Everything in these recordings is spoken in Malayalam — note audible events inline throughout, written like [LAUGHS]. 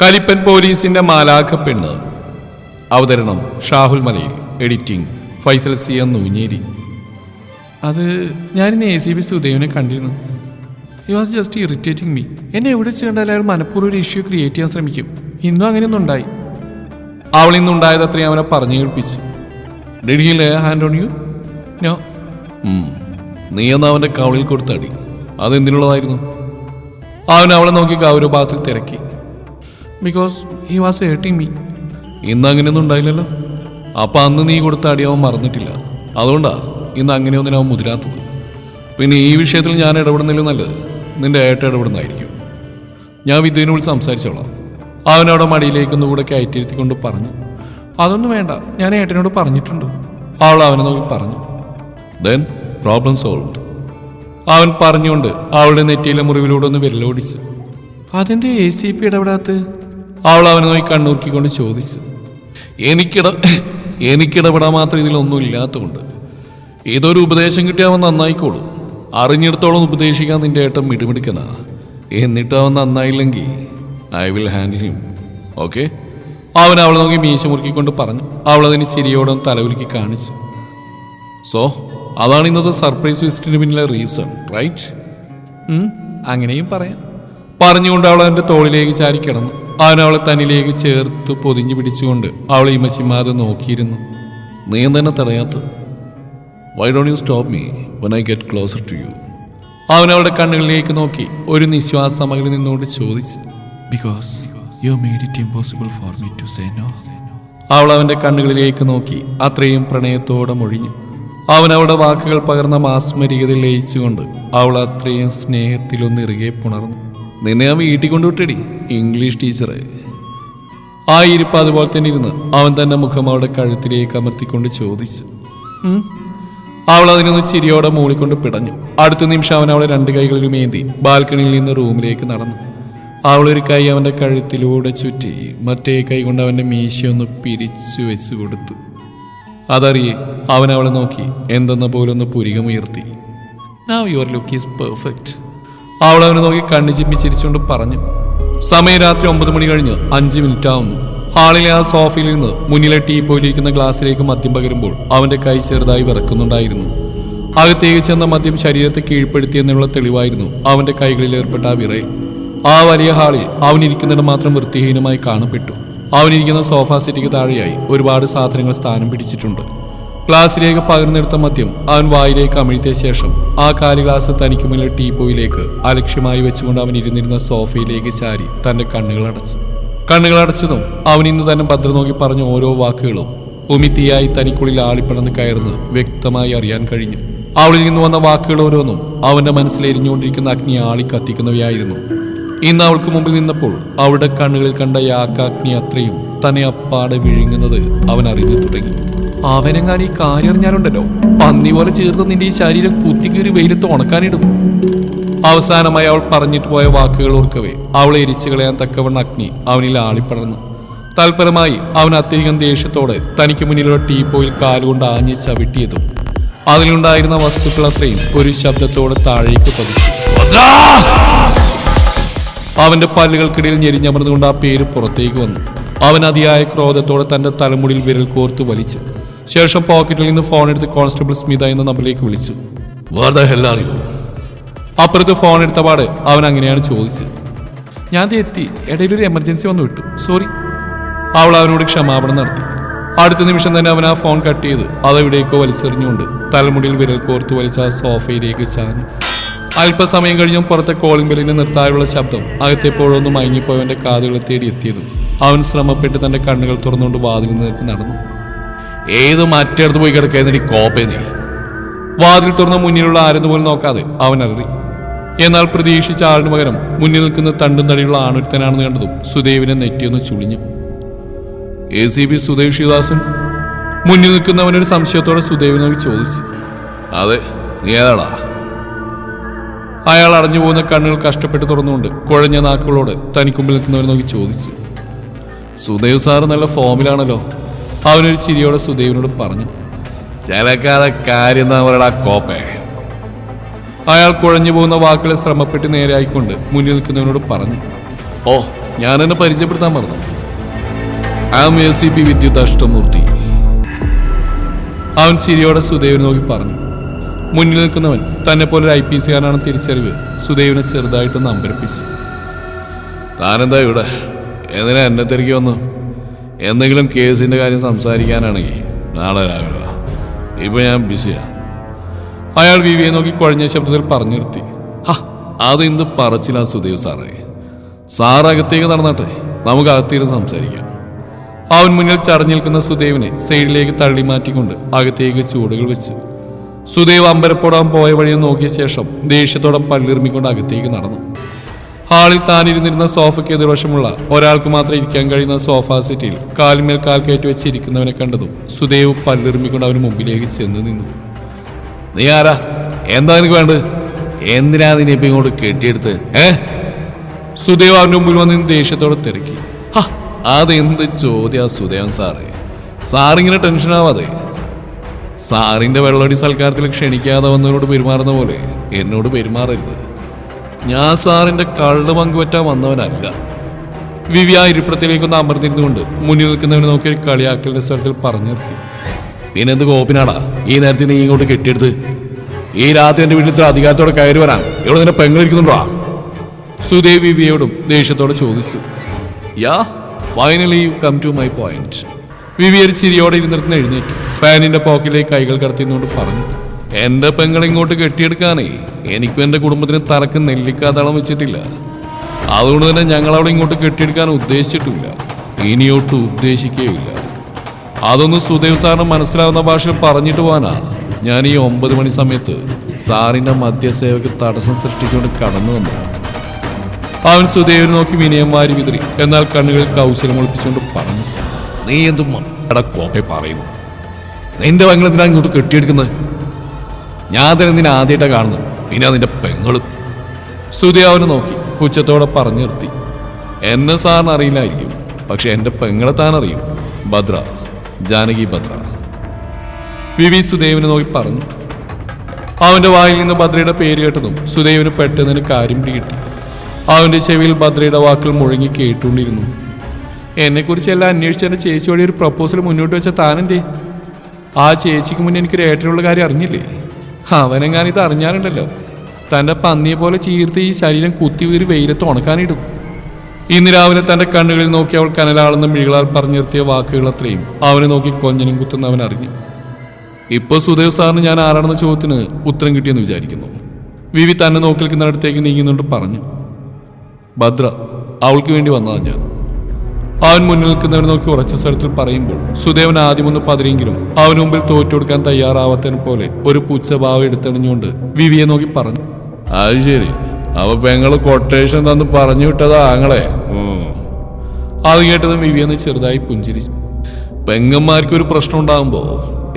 കലിപ്പൻ പോലീസിന്റെ മാലാഖ പെണ്ണ്. അവതരണം Shahul Malayil. Editing Faisal C M Noonjeri. അത് ഞാനിന്ന് എ സി ബി സുദേവിനെ കണ്ടിരുന്നു. He was just irritating me എന്നെ എവിടെ ചെയ്യേണ്ടാലും അയാൾ മനഃപൂർവം ഒരു ഇഷ്യൂ ക്രിയേറ്റ് ചെയ്യാൻ ശ്രമിക്കും. ഇന്നും അങ്ങനെയൊന്നും ഉണ്ടായി. അവൾ ഇന്നുണ്ടായത് അത്രയും അവനെ പറഞ്ഞു കേൾപ്പിച്ചു did hand on you no നീ എന്നാ അവന്റെ കവളിൽ കൊടുത്തടി? അതെന്തിനുള്ളതായിരുന്നു? അവൻ അവളെ നോക്കി ഗൗരവഭാഗത്തിൽ തിരക്കി. Because he was hurting me ഇന്ന് അങ്ങനെയൊന്നും ഉണ്ടായില്ലല്ലോ. അപ്പം അന്ന് നീ കൊടുത്ത അടി അവൻ മറന്നിട്ടില്ല. അതുകൊണ്ടാ ഇന്ന് അങ്ങനെയൊന്നും അവൻ മുതിരാത്തത്. പിന്നെ ഈ വിഷയത്തിൽ ഞാൻ ഇടപെടുന്നില്ല നല്ലത്. നിന്റെ ഏട്ട ഇടപെടുന്നതായിരിക്കും. ഞാൻ വിദ്യനോട് സംസാരിച്ചോളാം. അവനവിടെ മടിയിലേക്കൊന്ന് കൂടെ കയറ്റിയിരുത്തിക്കൊണ്ട് പറഞ്ഞു. അതൊന്നും വേണ്ട. ഞാൻ ഏട്ടനോട് പറഞ്ഞിട്ടുണ്ട്. അവൾ അവനെ നോക്കി പറഞ്ഞു. ദെൻ പ്രോബ്ലം സോൾവ് അവൻ പറഞ്ഞുകൊണ്ട് അവളുടെ നെറ്റിയിലെ മുറിവിലൂടെ ഒന്ന് വിരലോടിച്ച്. അതിന്റെ എ സി പി ഇടപെടാത്ത അവൾ അവനെ നോക്കി കണ്ണൂർക്കിക്കൊണ്ട് ചോദിച്ചു എനിക്കിട എനിക്കിടപെടാൻ മാത്രം ഇതിലൊന്നും ഇല്ലാത്തതുകൊണ്ട് ഇതൊരു ഉപദേശം കിട്ടിയാൽ അവൻ നന്നായിക്കോളും. അറിഞ്ഞിടത്തോളം ഉപദേശിക്കാൻ നിന്റെ ഏട്ടൻ മിടുമിടുക്കനാ. എന്നിട്ട് അവൻ നന്നായില്ലെങ്കിൽ I will handle him okay അവൻ അവളെ നോക്കി മീശ മുറുക്കിക്കൊണ്ട് പറഞ്ഞു. അവളതിന് ചിരിയോടും ഒന്ന് തലകുലുക്കി കാണിച്ചു. സോ അതാണ് ഇന്നത്തെ സർപ്രൈസ് വിസിറ്റിന് പിന്നിലെ റീസൺ റൈറ്റ് അങ്ങനെയും പറയാം. പറഞ്ഞുകൊണ്ട് അവൾ അവന്റെ തോളിലേക്ക് ചാരി കിടന്നു അവൻ അവളെ തന്നിലേക്ക് ചേർത്ത് പൊതിഞ്ഞു പിടിച്ചുകൊണ്ട് അവളെ ഇമച്ചിമാതെ നോക്കിയിരുന്നു. നീ തന്നെ തടയാത്ത why don't you stop me when I get closer to you അവൻ അവളുടെ കണ്ണുകളിലേക്ക് നോക്കി ഒരു നിശ്വാസം അകലിൽ നിന്നോട് ചോദിച്ചു. Because you made it impossible for me to say no അവൾ അവന്റെ കണ്ണുകളിലേക്ക് നോക്കി അത്രയും പ്രണയത്തോടെ മൊഴിഞ്ഞു. അവൻ അവളുടെ വാക്കുകൾ പകർന്ന മാസ്മരികത ലയിച്ചുകൊണ്ട് അവൾ അത്രയും സ്നേഹത്തിലൊന്നിറുകെ പുണർന്നു. നിന്നെ ഞാൻ വീട്ടിൽ കൊണ്ടുവിട്ടടി ഇംഗ്ലീഷ് ടീച്ചറെ ആ ഇരിപ്പ് അതുപോലെ തന്നെ ഇരുന്ന് അവൻ തന്നെ മുഖം അവളുടെ കഴുത്തിലേക്ക് അമർത്തിക്കൊണ്ട് ചോദിച്ചു. അവൾ അതിനൊന്ന് ചിരിയോടെ മൂളിക്കൊണ്ട് പിടഞ്ഞു. അടുത്ത നിമിഷം അവൻ അവളെ രണ്ട് കൈകളിലും ഏന്തി ബാൽക്കണിയിൽ നിന്ന് റൂമിലേക്ക് നടന്നു. അവളൊരു കൈ അവന്റെ കഴുത്തിലൂടെ ചുറ്റി മറ്റേ കൈ കൊണ്ട് അവന്റെ മീശയൊന്ന് പിരിച്ചു വെച്ചു കൊടുത്തു. അതറിയേ അവൻ അവളെ നോക്കി എന്തെന്ന പോലൊന്ന് പുരികമുയർത്തി. നാവ് യുവർ ലുക്ക് ഈസ് പെർഫെക്റ്റ് അവൾ അവനെ നോക്കി കണ്ണു ചിമ്മി ചിരിച്ചുകൊണ്ട് പറഞ്ഞു സമയം രാത്രി ഒമ്പത് മണി കഴിഞ്ഞ് അഞ്ച് മിനിറ്റ് ആവുന്നു. ഹാളിലെ ആ സോഫയിൽ നിന്ന് മുന്നിലെ ടീ പോയിലിരിക്കുന്ന ഗ്ലാസ്സിലേക്ക് മദ്യം പകരുമ്പോൾ അവന്റെ കൈ ചെറുതായി വിറക്കുന്നുണ്ടായിരുന്നു. അകത്തേക്ക് ചെന്ന മദ്യം ശരീരത്തെ കീഴ്പ്പെടുത്തി എന്നുള്ള തെളിവായിരുന്നു അവന്റെ കൈകളിൽ ഏർപ്പെട്ട ആ വിറയിൽ ആ വലിയ ഹാളിൽ അവൻ ഇരിക്കുന്നിടം മാത്രം വൃത്തിഹീനമായി കാണപ്പെട്ടു. അവനിരിക്കുന്ന സോഫ സെറ്റിക്ക് താഴെയായി ഒരുപാട് സാധനങ്ങൾ സ്ഥാനം പിടിച്ചിട്ടുണ്ട്. ഗ്ലാസ്സിലേക്ക് പകർന്നെടുത്ത മദ്യം അവൻ വായിലേക്ക് അമിഴ്ത്തിയ ശേഷം ആ കാലി ഗ്ലാസ് തനിക്ക് മുന്നിൽ ടീപ്പോയിലേക്ക് അലക്ഷ്യമായി വെച്ചുകൊണ്ട് അവൻ ഇരുന്നിരുന്ന സോഫയിലേക്ക് ചാരി തന്റെ കണ്ണുകൾ അടച്ചു. കണ്ണുകൾ അടച്ചതും അവൻ ഇന്ന് തന്നെ ഭദ്ര നോക്കി പറഞ്ഞ ഓരോ വാക്കുകളും ഉമിത്തിയായി തനിക്കുള്ളിൽ ആളിപ്പടന്ന് കയറുന്നത് വ്യക്തമായി അറിയാൻ കഴിഞ്ഞു. അവളിൽ നിന്ന് വന്ന വാക്കുകൾ ഓരോന്നും അവന്റെ മനസ്സിൽ എരിഞ്ഞുകൊണ്ടിരിക്കുന്ന അഗ്നി ആളി കത്തിക്കുന്നവയായിരുന്നു. ഇന്ന് അവൾക്ക് മുമ്പിൽ നിന്നപ്പോൾ അവളുടെ കണ്ണുകളിൽ കണ്ട യാക്കാഗ്നി അത്രയും തന്നെ അപ്പാടെ വിഴുങ്ങുന്നത് അവൻ അറിഞ്ഞു തുടങ്ങി. അവനെങ്ങാൻ ഈ കാര്യം അറിഞ്ഞാലുണ്ടല്ലോ. പന്നി പോലെ ചേർത്ത് നിന്റെ ഈ ശരീരം കുത്തിക്കീറി വെയിലത്ത് ഉണക്കാനിടും. അവസാനമായി അവൾ പറഞ്ഞിട്ട് പോയ വാക്കുകൾ ഓർക്കവേ. അവളെ എരിച്ചു കളയാൻ തക്കവണ്ണ അഗ്നി അവനിൽ ആളിപ്പടർന്നു. തൽപരമായി അവൻ അത്യധികം ദേഷ്യത്തോടെ തനിക്ക് മുന്നിലുള്ള ടീപ്പോയിൽ കാലുകൊണ്ട് ആഞ്ഞ് ചവിട്ടിയതും അതിലുണ്ടായിരുന്ന വസ്തുക്കൾ അത്രയും ഒരു ശബ്ദത്തോടെ താഴേക്ക് പതിച്ചു. അവന്റെ പല്ലുകൾക്കിടയിൽ ഞെരിഞ്ഞമർന്നുകൊണ്ട് ആ പേര് പുറത്തേക്ക് വന്നു. അവൻ അതിയായ ക്രോധത്തോടെ തന്റെ തലമുടിയിൽ വിരൽ കോർത്ത് വലിച്ചു. ശേഷം പോക്കറ്റിൽ നിന്ന് ഫോൺ എടുത്ത് കോൺസ്റ്റബിൾ സ്മിത എന്ന നമ്പറിലേക്ക് വിളിച്ചു. അപ്പുറത്ത് ഫോൺ എടുത്ത പാട് അവൻ അങ്ങനെയാണ് ചോദിച്ചത്. ഞാൻ എത്തി. ഇടയിലൊരു എമർജൻസി വന്നു വിട്ടു. സോറി. അവൾ അവനോട് ക്ഷമാപണം നടത്തി. അടുത്ത നിമിഷം തന്നെ അവൻ ആ ഫോൺ കട്ട് ചെയ്ത് അതെവിടേക്കോ വലിച്ചെറിഞ്ഞുകൊണ്ട് തലമുടിയിൽ വിരൽ കോർത്ത് വലിച്ച ആ സോഫയിലേക്ക് ചാഞ്ഞു. അല്പസമയം കഴിഞ്ഞും പുറത്തെ കോളിംഗ് ബെല്ലിന് നിർത്താനുള്ള ശബ്ദം അകത്തെപ്പോഴൊന്നും മയങ്ങിപ്പോയവന്റെ കാതുകളെ തേടി എത്തിയതും. അവൻ ശ്രമപ്പെട്ട് തന്റെ കണ്ണുകൾ തുറന്നുകൊണ്ട് വാതിൽ നിന്ന് നടന്നു. ഏത് മറ്റേടത്ത് പോയി കിടക്കായിരുന്നു കോപ്പേ നീ വാതിൽ തുറന്ന മുന്നിലുള്ള ആരെന്ന് പോലും നോക്കാതെ അവൻ അലറി. എന്നാൽ പ്രതീക്ഷിച്ച ആളിന് പകരം മുന്നിൽ നിൽക്കുന്ന തണ്ടും തടിയുള്ള ആണൊരുത്തനാണെന്ന് കണ്ടതും സുദേവിനെ നെറ്റിയൊന്ന് ചുളിഞ്ഞു. A C B Sudev Sivadasan മുന്നിൽ നിൽക്കുന്നവനൊരു സംശയത്തോടെ സുദേവിനെ ചോദിച്ചു. അതെ നീ ഏതാടാ? അയാൾ അടഞ്ഞു പോകുന്ന കണ്ണുകൾ കഷ്ടപ്പെട്ട് തുറന്നുകൊണ്ട് കുഴഞ്ഞ നാക്കുകളോട് തനിക്കുമ്പിൽ നിൽക്കുന്നവരെ നോക്കി ചോദിച്ചു. സുദേവ് സാറ് നല്ല ഫോമിലാണല്ലോ. അവനൊരു ചിരിയോടെ സുദേവിനോട് പറഞ്ഞു ചിലക്കാതെ കാര്യം എന്താ പറയടാ കോപ്പേ. അയാൾ കുഴഞ്ഞു പോകുന്ന വാക്കുകളെ ശ്രമപ്പെട്ട് നേരെയായിക്കൊണ്ട് മുന്നിൽ നിൽക്കുന്നവനോട് പറഞ്ഞു ഓ ഞാൻ എന്നെ പരിചയപ്പെടുത്താൻ പറഞ്ഞു. Am A C P Vidyut Ashtamoorthy അവൻ ചിരിയോടെ സുദേവിനെ നോക്കി പറഞ്ഞു മുന്നിൽ നിൽക്കുന്നവൻ തന്നെ പോലെ ഒരു ഐ പി സിക്കാരനാണ് തിരിച്ചറിവ് സുദേവിനെ ചെറുതായിട്ടൊന്ന് അമ്പരപ്പിച്ചു. താനെന്താ ഇവിടെ? എന്തിനാ എന്നെ തിരികെ വന്നു? എന്തെങ്കിലും കേസിന്റെ കാര്യം സംസാരിക്കാനാണെങ്കിൽ നാളെ രാവിലെ. ഇപ്പൊ ഞാൻ ബിസിയാ അയാൾ വിവിയെ നോക്കി കുഴഞ്ഞ ശബ്ദത്തിൽ പറഞ്ഞു നിർത്തി. ഹാ എന്ത് പറച്ചില്ല സുദേവ് സാറേ. സാർ അകത്തേക്ക് നടന്നട്ടെ. നമുക്ക് അകത്തിരുന്ന് സംസാരിക്കാം. അവൻ മുന്നിൽ ചടഞ്ഞു നിൽക്കുന്ന സുദേവിനെ സൈഡിലേക്ക് തള്ളി മാറ്റിക്കൊണ്ട് അകത്തേക്ക് ചൂടുകൾ വെച്ചു. സുദേവ് അമ്പരപ്പോടാൻ പോയ വഴിയെ നോക്കിയ ശേഷം ദേഷ്യത്തോടെ പല്ലിറുമിക്കൊണ്ട് അകത്തേക്ക് നടന്നു. ഹാളിൽ താനിരുന്നിരുന്ന സോഫയ്ക്ക് എതിർവശമുള്ള ഒരാൾക്ക് മാത്രം ഇരിക്കാൻ കഴിയുന്ന സോഫ സെറ്റിൽ കാലിന്മേൽ കാൽ കയറ്റി വെച്ച് ഇരിക്കുന്നവനെ കണ്ടതും സുദേവ് പല്ലിറുമിക്കൊണ്ട് അവന് മുമ്പിലേക്ക് ചെന്ന് നിന്നു. നീ ആരാ? എന്താ നിനക്ക് വേണ്ടത്? എന്തിനാ നിന്നെ ഇപ്പം ഇങ്ങോട്ട് കെട്ടിയെടുത്ത്? ഏ? സുദേവ് അവന്റെ മുമ്പിൽ വന്ന് ദേഷ്യത്തോടെ തിരക്കി. അതെന്ത് ചോദ്യ സുദേവൻ സാറേ? സാറിങ്ങനെ ടെൻഷൻ ആവാതെ. സാറിന്റെ വെള്ളടി സൽക്കാരത്തിൽ ക്ഷണിക്കാതെ വന്നവരോട് പെരുമാറുന്ന പോലെ എന്നോട് പെരുമാറരുത്. ഞാൻ സാറിന്റെ കള്ള് പങ്കുപറ്റാൻ വന്നവനല്ല. വിവി ആ ഇരിപ്പിടത്തിലേക്കൊന്ന് അമർന്നിരുന്നുകൊണ്ട് മുന്നിൽ നിൽക്കുന്നവനെ നോക്കി കളിയാക്കലിന്റെ സ്ഥലത്തിൽ പറഞ്ഞു നിർത്തി. പിന്നെന്ത് കോപ്പിനാടാ ഈ നേരത്തെ നീ ഇങ്ങോട്ട് കെട്ടിയെടുത്ത് ഈ രാത്രി എന്റെ വീട്ടിൽ അധികാരത്തോടെ കയറി വരാൻ ഇവിടെ നിന്നെ പെങ്ങളിരിക്കുന്നുണ്ടോ സുദേവ് വിവിയോടും ദേഷ്യത്തോടെ ചോദിച്ചു. Ya finally you come to my point Vivi ഒരു ചിരിയോടെ ഇരുന്നിരുന്ന് എഴുന്നേറ്റു. പാനിന്റെ പോക്കറ്റിലേക്ക് കൈകൾ കടത്തിയെന്നുകൊണ്ട് പറഞ്ഞു. എന്റെ പെങ്ങളിങ്ങോട്ട് കെട്ടിയെടുക്കാനേ എനിക്കും എന്റെ കുടുംബത്തിന് തറക്ക് നെല്ലിക്കാതളം വെച്ചിട്ടില്ല. അതുകൊണ്ട് തന്നെ ഞങ്ങൾ അവിടെ ഇങ്ങോട്ട് കെട്ടിയെടുക്കാൻ ഉദ്ദേശിച്ചിട്ടില്ല. ഇനിയോട്ട് ഉദ്ദേശിക്കുകയില്ല. അതൊന്ന് സുദേവ് സാറിന് മനസ്സിലാവുന്ന ഭാഷയിൽ പറഞ്ഞിട്ട് പോകാനാ ഞാൻ ഈ ഒമ്പത് മണി സമയത്ത് സാറിന്റെ മദ്യസേവക്ക് തടസ്സം സൃഷ്ടിച്ചുകൊണ്ട് കടന്നു വന്നു. അവൻ സുദേവിനെ നോക്കി വിനയം വാരി വിതറി. എന്നാൽ കണ്ണുകളിൽ കൗശലം ഒളിപ്പിച്ചുകൊണ്ട് പറഞ്ഞു നീ എന്തും കോപ്പെ പറയുന്നു. നിന്റെ വങ്ങളെന്തിനാ ഇങ്ങോട്ട് കെട്ടിയെടുക്കുന്നത്? ഞാൻ തന്നെ നിന്നെ ആദ്യമായിട്ടാണ് കാണുന്നത്. പിന്നെ അതിന്റെ പെങ്ങളും. ശ്രുതി അവനെ നോക്കി പുച്ഛത്തോടെ പറഞ്ഞു നിർത്തി. എന്നെ സാറിന് അറിയില്ലായിരിക്കും. പക്ഷെ എന്റെ പെങ്ങളെ താൻ അറിയും. ഭദ്ര ജാനകി ഭദ്ര. വിവി സുദേവിനെ നോക്കി പറഞ്ഞു. അവന്റെ വായിൽ നിന്ന് ഭദ്രയുടെ പേര് കേട്ടതും സുദേവിന് പെട്ടെന്ന് കാര്യം പിടികിട്ടി അവന്റെ ചെവിയിൽ ഭദ്രയുടെ വാക്കുകൾ മുഴങ്ങി കേട്ടുകൊണ്ടിരുന്നു. എന്നെക്കുറിച്ച് എല്ലാം അന്വേഷിച്ച് എന്റെ ചേച്ചി വഴി ഒരു പ്രപ്പോസൽ മുന്നോട്ട് വെച്ച താനെന്തേ? ആ ചേച്ചിക്ക് മുന്നേ എനിക്കൊരു ഏട്ടനുള്ള കാര്യം അറിഞ്ഞില്ലേ? അവനെങ്ങാനും ഇത് അറിഞ്ഞാലുണ്ടല്ലോ. തന്റെ പന്നിയെ പോലെ ചീർത്ത് ഈ ശരീരം കുത്തിവീറി വെയിലത്ത് ഉണക്കാനിടും. ഇന്ന് രാവിലെ തന്റെ കണ്ണുകളിൽ നോക്കി അവൾ കനലാളെന്ന് മിഴികളാൽ പറഞ്ഞു നിർത്തിയ വാക്കുകൾ അത്രയും. അവനെ നോക്കി കൊഞ്ഞനും കുത്തുന്ന അവൻ അറിഞ്ഞു. ഇപ്പൊ സുദേവ് സാറിന് ഞാൻ ആരാണെന്ന ചോദ്യത്തിന് ഉത്തരം കിട്ടിയെന്ന് വിചാരിക്കുന്നു. വിവി തന്നെ നോക്കി നിൽക്കുന്നിടത്തേക്ക് നീങ്ങുന്നുണ്ട് പറഞ്ഞു. ഭദ്ര അവൾക്ക് വേണ്ടി വന്നതാണ് ഞാൻ. അവൻ മുന്നിൽ നിൽക്കുന്നവർ നോക്കി ഉറച്ച സ്ഥലത്തിൽ പറയുമ്പോൾ സുദേവൻ ആദ്യമൊന്ന് പതിരെങ്കിലും അവന് മുമ്പിൽ തോറ്റുകൊടുക്കാൻ തയ്യാറാവാത്തതിനെ പോലെ ഒരു പുച്ഛഭാവം എടുത്തെറിഞ്ഞുകൊണ്ട് വിവിയെ നോക്കി പറഞ്ഞു അത് ശരി. അവ പെങ്ങൾ കൊട്ടേഷൻ തന്ന് പറഞ്ഞു വിട്ടതാ ആങ്ങളെ. അത് കേട്ടതും വിവിയെന്ന് ചെറുതായി പുഞ്ചിരിച്ചു. പെങ്ങന്മാർക്ക് ഒരു പ്രശ്നം ഉണ്ടാകുമ്പോ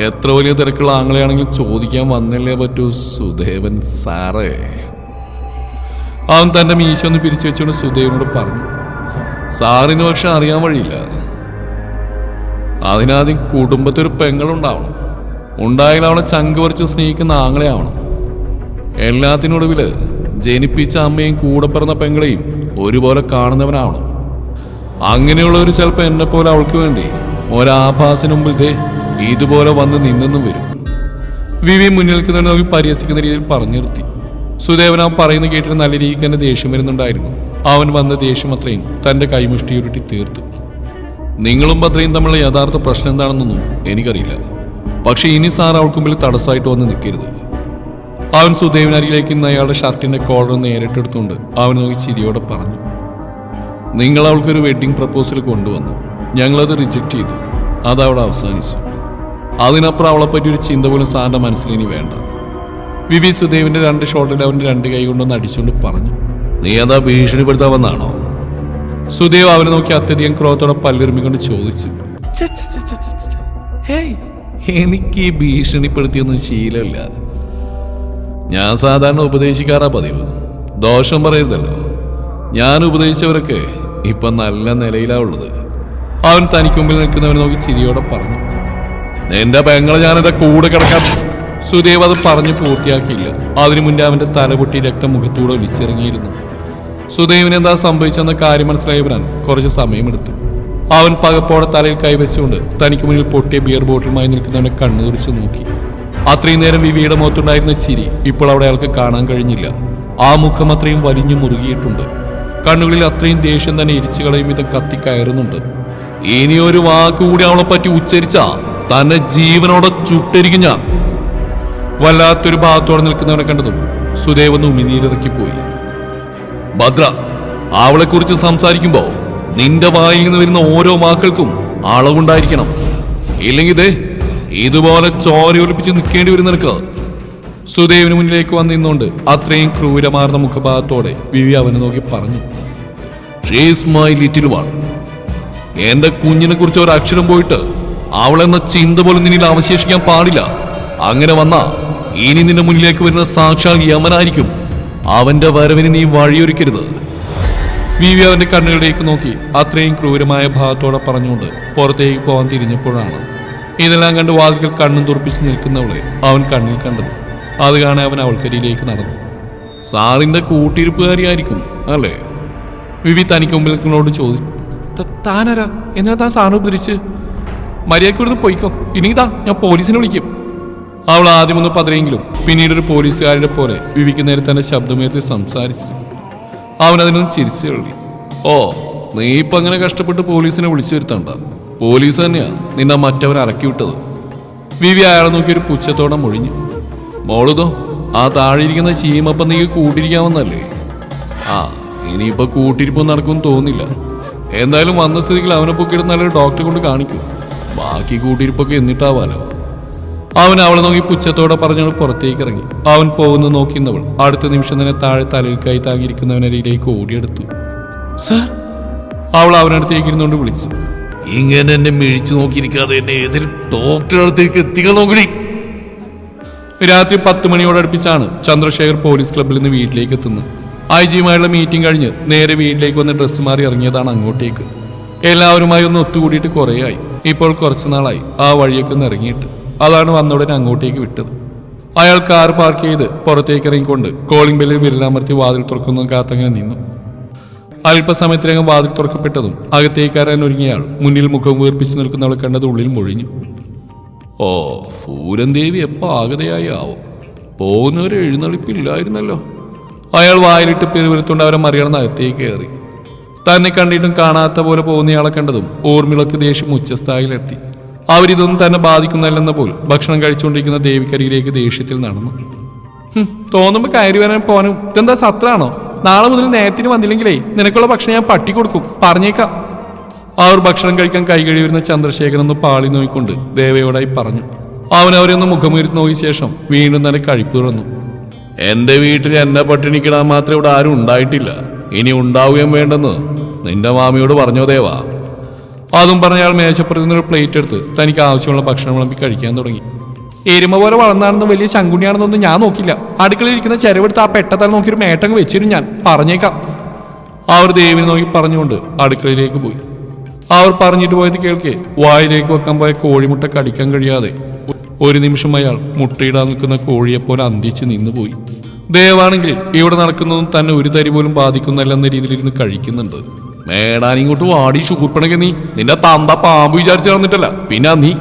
എത്ര വലിയ തിരക്കുള്ള ആങ്ങളെയാണെങ്കിലും ചോദിക്കാൻ വന്നില്ലേ പറ്റൂ സുദേവൻ സാറേ. അവൻ തന്റെ മീശ ഒന്ന് പിരിച്ചു വെച്ചുകൊണ്ട് സുദേവനോട് പറഞ്ഞു സാറിന് പക്ഷെ അറിയാൻ വഴിയില്ല. അതിനാദ്യം കുടുംബത്തിൽ ഒരു പെങ്ങളുണ്ടാവണം. ഉണ്ടായാൽ അവളെ ചങ്ക് പറിച്ച് സ്നേഹിക്കുന്ന ആങ്ങളെയാവണം എല്ലാത്തിനൊടുവിൽ ജനിപ്പിച്ച അമ്മയും കൂടെ പിറന്ന പെങ്ങളെയും ഒരുപോലെ കാണുന്നവനാവണം. അങ്ങനെയുള്ളവർ ചിലപ്പോൾ എന്നെ പോലെ അവൾക്ക് വേണ്ടി ഒരാഭാസിന് മുമ്പിലത്തെ ഇതുപോലെ വന്ന് നിന്നെന്നും വരും. വിവി മുന്നിൽ നിൽക്കുന്നവനെ നോക്കി പരിഹസിക്കുന്ന രീതിയിൽ പറഞ്ഞു നിർത്തി. സുദേവൻ ആ പറയുന്ന കേട്ടിട്ട് നല്ല രീതിക്ക് തന്നെ ദേഷ്യം വരുന്നുണ്ടായിരുന്നു. അവൻ വന്ന ദേഷ്യം അത്രയും തന്റെ കൈമുഷ്ടി ഉരുട്ടി തീർത്തു. നിങ്ങളും ഭദ്രയും തമ്മിലുള്ള യഥാർത്ഥ പ്രശ്നം എന്താണെന്നൊന്നും എനിക്കറിയില്ല. പക്ഷെ ഇനി സാർ അവൾക്ക് മുമ്പിൽ തടസ്സമായിട്ട് വന്ന് നിൽക്കരുത്. അവൻ സുദേവിനരികിലേക്ക് ഇന്ന് അയാളുടെ ഷർട്ടിന്റെ കോളർ നേരിട്ടെടുത്തുകൊണ്ട് അവൻ നോക്കി ചിരിയോടെ പറഞ്ഞു. നിങ്ങൾ അവൾക്കൊരു വെഡ്ഡിംഗ് പ്രപ്പോസൽ കൊണ്ടുവന്നു. ഞങ്ങളത് റിജക്റ്റ് ചെയ്തു. അതവിടെ അവസാനിച്ചു. അതിനപ്പുറം അവളെപ്പറ്റി ഒരു ചിന്ത പോലും സാറിന്റെ മനസ്സിൽ ഇനി വേണ്ട. വി സുദേവിന്റെ രണ്ട് ഷോട്ടിൽ അവന്റെ രണ്ട് കൈ കൊണ്ടൊന്ന് അടിച്ചുകൊണ്ട് പറഞ്ഞു. നീ അതാ ഭീഷണിപ്പെടുത്താൻ വന്നാണോ സുദേവ് അവനെ നോക്കി അത്യധികം ക്രോധത്തോടെ പല്ലിറുമിക്കൊണ്ട് ചോദിച്ചു. "ഛെ, ഛെ, ഛെ, ഛെ, ഛെ, ഛെ. ഹേയ് എനിക്ക് ഭീഷണിപ്പെടുത്തിയൊന്നും ശീലമില്ല. ഞാൻ സാധാരണ ഉപദേശിക്കാറാ പതിവ്. ദോഷം പറയരുതല്ലോ. ഞാൻ ഉപദേശിച്ചവരൊക്കെ ഇപ്പൊ നല്ല നിലയിലാ ഉള്ളത്. അവൻ തനിക്ക് മുമ്പിൽ നിൽക്കുന്നവനെ നോക്കി ചിരിയോടെ പറഞ്ഞു. എന്റെ പെങ്ങളെ ഞാൻ എന്റെ കൂടെ കിടക്കാൻ സുദേവ് അത് പറഞ്ഞു പൂർത്തിയാക്കിയില്ല. അതിനു മുന്നേ അവന്റെ തലപൊട്ടി രക്തം മുഖത്തൂടെ ഒലിച്ചിറങ്ങിയിരുന്നു. സുദേവിന് എന്താ സംഭവിച്ചെന്ന കാര്യം മനസ്സിലായി വരാൻ കുറച്ച് സമയമെടുത്തു. അവൻ പകപ്പോടെ തലയിൽ കൈവച്ചുകൊണ്ട് തനിക്ക് മുന്നിൽ പൊട്ടിയ ബിയർ ബോട്ടിലുമായി നിൽക്കുന്നവനെ കണ്ണു തുറിച്ച് നോക്കി. അത്രയും നേരം വിവിയുടെ മുഖത്തുണ്ടായിരുന്ന ചിരി ഇപ്പോൾ അവിടെ അയാൾക്ക് കാണാൻ കഴിഞ്ഞില്ല. ആ മുഖം അത്രയും വലിഞ്ഞു മുറുകിയിട്ടുണ്ട്. കണ്ണുകളിൽ അത്രയും ദേഷ്യം തന്നെ ഇരിച്ചു കളയും വിധം കത്തിക്കയറുന്നുണ്ട് ഇനി ഒരു കൂടി അവളെ പറ്റി ഉച്ചരിച്ചാ തന്നെ ജീവനോടെ ചുട്ടരിക്കും ഞാൻ. വല്ലാത്തൊരു ഭാഗത്തോടെ നിൽക്കുന്നവനെ കണ്ടതും സുദേവ് ഒന്ന് ഉമിനീരിറക്കിപ്പോയി. ഭദ്ര അവളെ കുറിച്ച് സംസാരിക്കുമ്പോ നിന്റെ വായിൽ നിന്ന് വരുന്ന ഓരോ വാക്കുകൾക്കും അളവുണ്ടായിരിക്കണം. ഇല്ലെങ്കിൽ ദേ ഇതുപോലെ ചോരയൊലിപ്പിച്ച് നിൽക്കേണ്ടി വരും നിനക്ക്. സുദേവിന് മുന്നിലേക്ക് വന്നിരുന്നുകൊണ്ട് അത്രയും ക്രൂരമാർന്ന മുഖഭാഗത്തോടെ വിവി അവനെ നോക്കി പറഞ്ഞു എന്റെ കുഞ്ഞിനെ കുറിച്ച് ഒരു അക്ഷരം പോയിട്ട് അവളെന്ന ചിന്ത പോലും നിന്നിൽ അവശേഷിക്കാൻ പാടില്ല. അങ്ങനെ വന്നാ ഇനി നിന്റെ മുന്നിലേക്ക് വരുന്ന സാക്ഷാൽ യമനായിരിക്കും. അവന്റെ വരവിന് നീ വഴിയൊരുക്കരുത്. വി വി അവന്റെ കണ്ണുകളിലേക്ക് നോക്കി. അത്രയും ക്രൂരമായ ഭാഗത്തോടെ പറഞ്ഞുകൊണ്ട് പുറത്തേക്ക് പോകാൻ തിരിഞ്ഞപ്പോഴാണ്. ഇതെല്ലാം കണ്ട് വാതിൽക്കൽ കണ്ണും തുറപ്പിച്ച് നിൽക്കുന്നവളെ അവൻ കണ്ണിൽ കണ്ടത്. അത് കാണാൻ അവൻ അവൾക്കരിയിലേക്ക് നടന്നു. സാറിന്റെ കൂട്ടിരിപ്പുകാരിയായിരിക്കും അല്ലേ? വിവി തനിക്ക് നിൽക്കുന്നവളോട് ചോദിച്ചു "ത- താനാരാ? എന്നാ താൻ സാറിനെ ഉപദ്രവിച്ച്? മര്യാദയ്ക്ക് ഇവിടുന്ന് പോയിക്കോ. ഇനി ഇതാ ഞാൻ പോലീസിനെ വിളിക്കും. അവൾ ആദ്യമൊന്ന് പതിരെങ്കിലും പിന്നീട് ഒരു പോലീസുകാരുടെ പോലെ വിവിക്ക് നേരെ തന്റെ ശബ്ദമുയർത്തി സംസാരിച്ചു. അവൻ അതിനൊന്ന് ചിരിച്ചു കളി ഓ നീ ഇപ്പൊ അങ്ങനെ കഷ്ടപ്പെട്ട് പോലീസിനെ വിളിച്ചു വരുത്തണ്ട? പോലീസ് തന്നെയാ നിന്നെ മറ്റവൻ അറക്കി വിട്ടത്. വിവി അയാളെ നോക്കി ഒരു പുച്ഛത്തോടെ മൊഴിഞ്ഞു. മോളുതോ ആ താഴെയിരിക്കുന്ന ശീമപ്പം നീ കൂട്ടിരിക്കാമെന്നല്ലേ ആ ഇനിയിപ്പോ കൂട്ടിരിപ്പം നടക്കും തോന്നില്ല എന്തായാലും വന്ന സ്ഥിതിക്ക് അവനെ പൊക്കിയിട്ട് നല്ലൊരു ഡോക്ടറെ കൊണ്ട് കാണിക്കും. ബാക്കി കൂട്ടിരിപ്പൊക്കെ എന്നിട്ടാവാലോ. അവൻ അവളെ നോക്കി പുച്ഛത്തോടെ പറഞ്ഞവൾ പുറത്തേക്ക് ഇറങ്ങി. അവൻ പോകുന്നു നോക്കിയവൾ അടുത്ത നിമിഷം തന്നെ താഴെ തലയിൽ കൈ താങ്ങിയിരിക്കുന്നവനരിയിലേക്ക് ഓടിയെടുത്തു. സാർ അവൾ അവനടുത്തേക്ക് ഇരുന്നുകൊണ്ട് വിളിച്ചു. ഇങ്ങനെ എന്നെ മിഴിച്ചു നോക്കിയിരിക്കാതെ എന്നെ എതിർ ഡോക്ടറെ അടുത്തേക്ക് എത്തിക്കാൻ നോക്കണേ. രാത്രി പത്ത് മണിയോട് അടുപ്പിച്ചാണ് ചന്ദ്രശേഖർ പോലീസ് ക്ലബ്ബിൽ നിന്ന് വീട്ടിലേക്ക് എത്തുന്നത്. ഐ ജിയുമായുള്ള മീറ്റിംഗ് കഴിഞ്ഞ് നേരെ വീട്ടിലേക്ക് വന്ന് ഡ്രസ്സ് മാറി ഇറങ്ങിയതാണ് അങ്ങോട്ടേക്ക്. എല്ലാവരുമായി ഒന്ന് ഒത്തുകൂടിയിട്ട് കുറേയായി. ഇപ്പോൾ കുറച്ചു നാളായി. ആ വഴിയൊക്കെ ഒന്ന് ഇറങ്ങിയിട്ട്. അതാണ് വന്നുടനെ അങ്ങോട്ടേക്ക് വിട്ടത്. അയാൾ കാർ പാർക്ക് ചെയ്ത് പുറത്തേക്ക് ഇറങ്ങിക്കൊണ്ട് കോളിംഗ് ബെല്ലിൽ വിരലമർത്തി വാതിൽ തുറക്കുന്നതും കാത്തങ്ങനെ നിന്നു. അല്പസമയത്തിനകം വാതിൽ തുറക്കപ്പെട്ടതും അകത്തേക്ക് കയറാൻ ഒരുങ്ങിയയാൾ മുന്നിൽ മുഖം വീർപ്പിച്ച് നിൽക്കുന്നവളെ കണ്ടത് ഉള്ളിൽ മൊഴിഞ്ഞു. ഓ ഫൂരന്ദേവി ദേവി എപ്പോ ആകതയായി ആവും. പോകുന്നവരെ എഴുന്നള്ളിപ്പില്ലായിരുന്നല്ലോ. അയാൾ വായിലിട്ട് പിറുവിരുത്തുകൊണ്ട് അവരെ മറികടന്ന് അകത്തേക്ക് കയറി. തന്നെ കണ്ടിട്ടും കാണാത്ത പോലെ പോകുന്നയാളെ കണ്ടതും ഓർമ്മിളക്ക് ദേഷ്യം ഉച്ചസ്ഥായിലെത്തി. അവരിതൊന്നും തന്നെ ബാധിക്കുന്നില്ലെന്ന പോൽ ഭക്ഷണം കഴിച്ചുകൊണ്ടിരിക്കുന്ന ദേവിക്കരിയിലേക്ക് ദേഷ്യത്തിൽ നടന്നു. തോന്നുമ്പോ കയറി വരാൻ പോനും ഇതെന്താ സത്രാണോ? നാളെ മുതൽ നേരത്തിന് വന്നില്ലെങ്കിലേ നിനക്കുള്ള ഭക്ഷണം ഞാൻ പട്ടി കൊടുക്കും. പറഞ്ഞേക്കാം. അവർ ഭക്ഷണം കഴിക്കാൻ കൈ വരുന്ന ചന്ദ്രശേഖരൻ ഒന്ന് പാളി നോയിക്കൊണ്ട് ദേവയോടായി പറഞ്ഞു. അവൻ അവരെ ഒന്ന് മുഖമുയർത്തി നോക്കിയ ശേഷം വീണ്ടും തന്നെ കഴിപ്പ് തുറന്നു. എന്റെ വീട്ടിൽ എന്നെ പട്ടിണിക്കിടാൻ മാത്രമേ ഇവിടെ ആരും ഉണ്ടായിട്ടില്ല. ഇനി ഉണ്ടാവുകയും വേണ്ടെന്ന് നിന്റെ മാമിയോട് പറഞ്ഞോ ദേവാ. അതും പറഞ്ഞ അയാൾ മേശപ്പുറത്ത് നിന്ന് ഒരു പ്ലേറ്റ് എടുത്ത് തനിക്ക് ആവശ്യമുള്ള ഭക്ഷണം വിളമ്പി കഴിക്കാൻ തുടങ്ങി. എരുമ പോലെ വളർന്നാണെന്നും വലിയ ശങ്കുണിയാണെന്നൊന്നും ഞാൻ നോക്കില്ല അടുക്കളയിൽ ഇരിക്കുന്ന ചെരവെടുത്ത് ആ പെട്ടത്തല നോക്കി ഒരു മേട്ടങ്ങ് വെച്ചിരുന്നു ഞാൻ. പറഞ്ഞേക്കാം. അവർ ദേവിനെ നോക്കി പറഞ്ഞുകൊണ്ട് അടുക്കളയിലേക്ക് പോയി. അവർ പറഞ്ഞിട്ട് പോയത് കേൾക്കെ. വായിലേക്ക് വെക്കാൻ പോയ കോഴിമുട്ട കടിക്കാൻ കഴിയാതെ ഒരു നിമിഷം അയാൾ മുട്ടയിടാൻ നിൽക്കുന്ന കോഴിയെപ്പോലെ അന്തിച്ച് നിന്നുപോയി. ദയവാണെങ്കിൽ ഇവിടെ നടക്കുന്നതും തന്നെ ഒരു തരി പോലും ബാധിക്കുന്നില്ലെന്ന രീതിയിൽ ഇരുന്ന് കഴിക്കുന്നുണ്ട്. മേടാൻ ഇങ്ങോട്ട് വാടി ശുക്കൂർപ്പണക്കെ നീ. നിന്റെ തന്ത പാമ്പ് വിചാരിച്ചു നടന്നിട്ടല്ല. പിന്നെ നീ.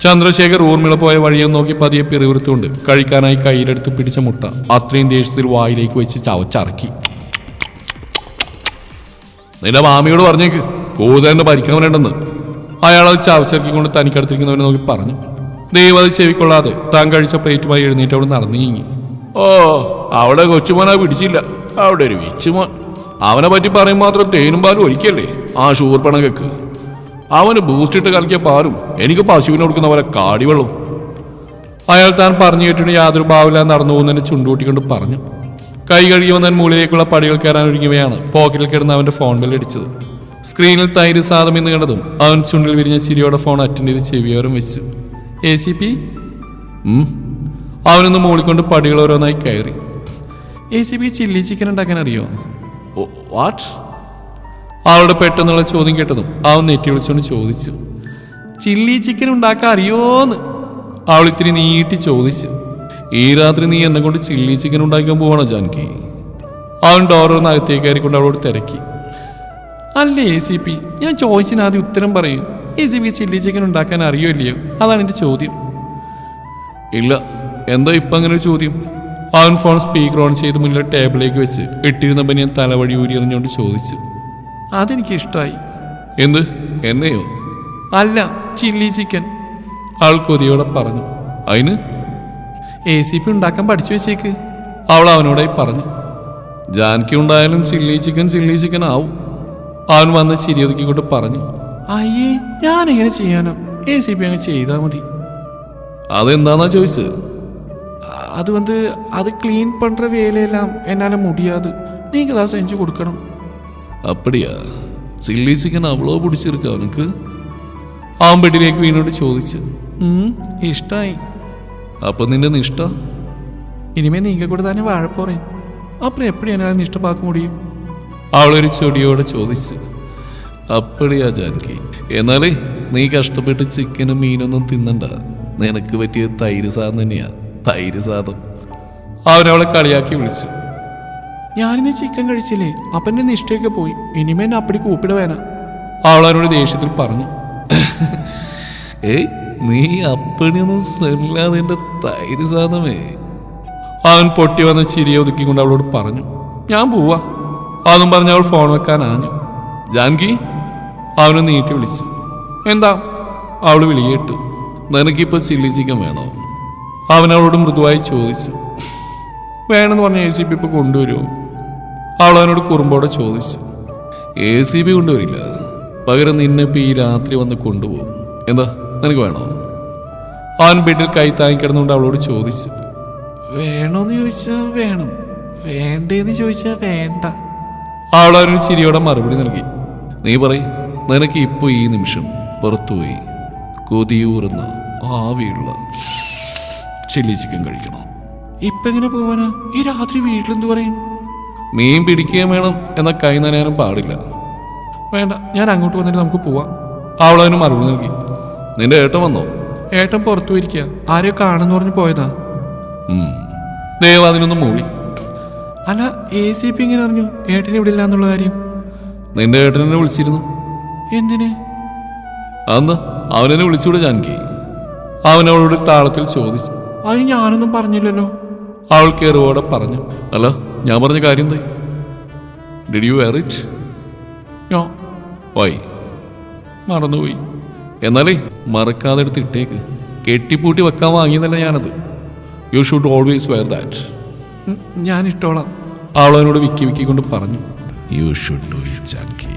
ചന്ദ്രശേഖർ ഊർമിള പോയ വഴിയെ നോക്കി പതിയെ പിറിവിറുത്തുകൊണ്ട് കഴിക്കാനായി കയ്യിലെടുത്ത് പിടിച്ച മുട്ട അത്രയും ദേഷ്യത്തിൽ വായിലേക്ക് വെച്ച് ചവച്ചറക്കി. നിന്റെ മാമിയോട് പറഞ്ഞേക്ക്. കൂടുതലിന്റെ ഭരിക്കാൻ വേണ്ടെന്ന്. അയാൾ അത് ചവച്ചിറക്കിക്കൊണ്ട് തനിക്കടുത്തിരിക്കുന്നവനെ നോക്കി പറഞ്ഞു. ദൈവം അത് ചെവിക്കൊള്ളാതെ താൻ കഴിച്ച പ്ലേറ്റുമായി എഴുന്നേറ്റ് അവിടെ നടന്നു ഓ അവിടെ കൊച്ചുമോനാ പിടിച്ചില്ല. അവിടെ ഒരു വിച്ചുമോൻ. അവനെ പറ്റി പറയും മാത്രം തേനും പാലും ഒരിക്കല്ലേ ആ ഷൂർപ്പണകക്ക് അവന് ബൂസ്റ്റ് ഇട്ട് കലക്കിയ പാലും എനിക്ക് പശുവിന് കൊടുക്കുന്ന പോലെ കാടിവെള്ളം. അയാൾ താൻ പറഞ്ഞു കേട്ടിട്ട് യാതൊരു ഭാവില്ല നടന്നു പോകുന്നതിന് ചുണ്ടുകൂട്ടിക്കൊണ്ട് പറഞ്ഞു. കൈ കഴുകി വന്നതിന് മൂലയിലേക്കുള്ള പടികൾ കയറാൻ ഒരുങ്ങിയവയാണ് പോക്കറ്റിൽ കിടന്ന് അവന്റെ ഫോൺ ബെൽ അടിച്ചത്. സ്ക്രീനിൽ തൈര് സാധനം എന്ന് കണ്ടതും അവൻ ചുണ്ടിൽ വിരിഞ്ഞ ചിരിയോടെ ഫോൺ അറ്റൻഡ് ചെയ്ത് ചെവിയോരം വെച്ചു. എ സി പി അവനൊന്ന് മൂളിക്കൊണ്ട് പടികൾ ഓരോന്നായി കയറി. A C P chilli chicken ഉണ്ടാക്കാൻ അറിയോ? വാട്ട് അവളുടെ പെട്ടെന്നുള്ള ചോദ്യം കേട്ടതും അവൻ നെറ്റി വിളിച്ചുകൊണ്ട് ചോദിച്ചു. ചില്ലി ചിക്കൻ ഉണ്ടാക്കാൻ അറിയോന്ന്? അവൾ ഇത്തിരി നീട്ടി ചോദിച്ചു. ഈ രാത്രി നീ എന്നെ കൊണ്ട് ചില്ലി ചിക്കൻ ഉണ്ടാക്കാൻ പോവാണോ ജാൻകി? അവൻ ഡോറൊന്ന് അകത്തേക്ക് കയറിക്കൊണ്ട് അവളോട് തിരക്കി. അല്ല എ സി പി ഞാൻ ചോദിച്ചതിന് ആദ്യം ഉത്തരം പറയും. A C P chilli chicken ഉണ്ടാക്കാൻ അറിയോ ഇല്ലയോ? അതാണ് എന്റെ ചോദ്യം. ഇല്ല എന്താ ഇപ്പം അങ്ങനെ ഒരു ചോദ്യം? അവൻ ഫോൺ സ്പീക്കർ ഓൺ ചെയ്ത് മുന്നിലെ ടേബിളിലേക്ക് വെച്ച് ഇട്ടിരുന്ന ബനിയൻ തലവഴി ഊരി എറിഞ്ഞുകൊണ്ട് ചോദിച്ചു. അതെനിക്ക് ഇഷ്ടമായി എന്ത്? എന്നെയോ? അല്ല ചില്ലി ചിക്കൻ. ആൾ കൊതിയോടെ പറഞ്ഞു. അതിന് എ സി പി ഉണ്ടാക്കാൻ പഠിച്ചു വെച്ചേക്ക്. അവൾ അവനോടായി പറഞ്ഞു. ജാൻകി ഉണ്ടായാലും ചില്ലി ചിക്കൻ ചില്ലി ചിക്കൻ ആവും. അവൻ വന്ന് ചിരിയൊതുക്കിക്കൊണ്ട് പറഞ്ഞു. അയ്യേ ഞാൻ എങ്ങനെ ചെയ്യാനോ? എ സി പി അങ്ങ് ചെയ്താൽ മതി. അതെന്താന്നാ ചോദിച്ചത്? அது வந்து அது க்ளீன் பண்ணுற வேலையெல்லாம் என்னால் முடியாது நீங்கள் தான் செஞ்சு கொடுக்கணும் அப்படியா ചില്ലി ചിക്കൻ അവളോ പിടിച്ചെടുക്ക അവനക്ക് അവൻ ബെഡിലേക്ക് വീണോട് ചോദിച്ചു "ഉം, ഇഷ്ടായി അപ്പൊ നിന്റെ നിഷ്ഠ ഇനിമേ നീങ്ക കൂടെ തന്നെ വാഴപ്പോറേ അപ്പുറം എപ്പടി എന്നെ ഇഷ്ടപ്പാക്ക മുടിയും അവളൊരു ചെടിയോടെ ചോദിച്ചു അപ്പടിയാ ജാനകി എന്നാലേ നീ കഷ്ടപ്പെട്ട് ചിക്കനും മീനൊന്നും തിന്നണ്ട നിനക്ക് പറ്റിയ തൈര് സാധനം തന്നെയാ തൈര് അവനവളെ കളിയാക്കി വിളിച്ചു. ഞാനിന്ന് ചിക്കൻ കഴിച്ചില്ലേ? അപ്പന്റെ നിഷ്ഠയൊക്കെ പോയി. ഇനിമേ എന്നെ അപ്പടി കൂപ്പിട വേന. അവൾ അവനോട് ദേഷ്യത്തിൽ പറഞ്ഞു. [LAUGHS] ഏയ് നീ അപ്പണിയൊന്നും സെല്ലാതെ തൈര് സാധമേ. അവൻ പൊട്ടി വന്ന് ചിരിയെ ഒതുക്കിക്കൊണ്ട് അവളോട് പറഞ്ഞു. ഞാൻ പോവാ. അതും പറഞ്ഞ് അവൾ ഫോൺ വെക്കാൻ ആഞ്ഞു. ജാൻകി അവനെ നീട്ടി വിളിച്ചു. എന്താ? അവൾ വിളിയേട്ടു നിനക്കിപ്പോ ചില്ലി ചിക്കൻ വേണോ? അവൻ അവളോട് മൃദുവായി ചോദിച്ചു വേണമെന്ന് പറഞ്ഞ എ സി പി ഇപ്പൊ കൊണ്ടുവരുമോ? അവൾ അവനോട് കുറുമ്പോടെ ചോദിച്ചു എ സി ബി കൊണ്ടുവരില്ല. പകരം നിന്നെ ഇപ്പൊ ഈ രാത്രി വന്ന് കൊണ്ടുപോകും. എന്താ? നിനക്ക് വേണോ? അവൻ ബെഡിൽ കൈ താങ്ങി കിടന്നുകൊണ്ട് അവളോട് ചോദിച്ചു വേണോന്ന് ചോദിച്ചാ വേണം. വേണ്ടേന്ന് ചോദിച്ചാ വേണ്ട. അവൾ അവനൊരു ചിരിയോടെ മറുപടി നൽകി നീ പറ നിനക്ക് ഇപ്പൊ ഈ നിമിഷം പുറത്തുപോയി കൊതിയൂറുന്ന ആവിയുള്ള ചില്ലി ചിക്കൻ കഴിക്കണോ? ഇപ്പൊ എങ്ങനെ പോവാനാ? ഈ രാത്രി വീട്ടിലെന്ത് പറയും? മീൻ പിടിക്കുകയും വേണം എന്ന കൈ നനയാനും പാടില്ല. വേണ്ട ഞാൻ അങ്ങോട്ട് വന്നിട്ട് നമുക്ക് പോവാം. അവളതിനും മറുപടി നൽകി. നിന്റെ ഏട്ടൻ വന്നോ? ഏട്ടൻ പുറത്തു ഇരിക്കുക ആരെയോ കാണുന്നു പറഞ്ഞു പോയതാ. ദേവ അതിനൊന്നും മൂളി. അല്ല എ സി പി ഇങ്ങനെ അറിഞ്ഞു. ഏട്ടൻ ഇവിടെ ഇല്ല എന്നുള്ള കാര്യം. നിന്റെ ഏട്ടനെ വിളിച്ചിരുന്നു. എന്തിന്? അന്ന് അവനെന്നെ വിളിച്ചുകൂടെ ജാനകി അവൻ അവളോട് താളത്തിൽ ചോദിച്ചു അത് ഞാനൊന്നും പറഞ്ഞില്ലല്ലോ. അവൾ കയറുവോടെ പറഞ്ഞു. അല്ല ഞാൻ പറഞ്ഞ കാര്യം എന്തായി? Did you wear it why മറന്നുപോയി. എന്നാലേ മറക്കാതെ എടുത്ത് ഇട്ടേക്ക്. കെട്ടിപ്പൂട്ടി വെക്കാൻ വാങ്ങിയതല്ല ഞാനത്. You should always wear that ഞാൻ ഇട്ടോളാം. അവൾ അവനോട് വിക്കി വിക്കി കൊണ്ട് പറഞ്ഞു. You should do it Janki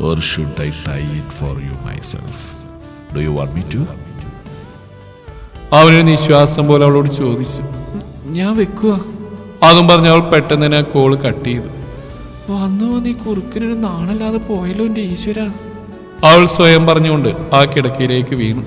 or should I tie it for you myself do you want me to അവനൊരു നിശ്വാസം പോലെ അവളോട് ചോദിച്ചു. ഞാൻ വെക്കുക അതും പറഞ്ഞ് അവൾ പെട്ടെന്ന് തന്നെ ആ കോൾ കട്ട് ചെയ്തു. വന്നു നീ ഈ കുറുക്കിനൊരു നാണല്ലാതെ പോയല്ലോ എന്റെ ഈശ്വര. അവൾ സ്വയം പറഞ്ഞുകൊണ്ട് ആ കിടക്കയിലേക്ക് വീണു.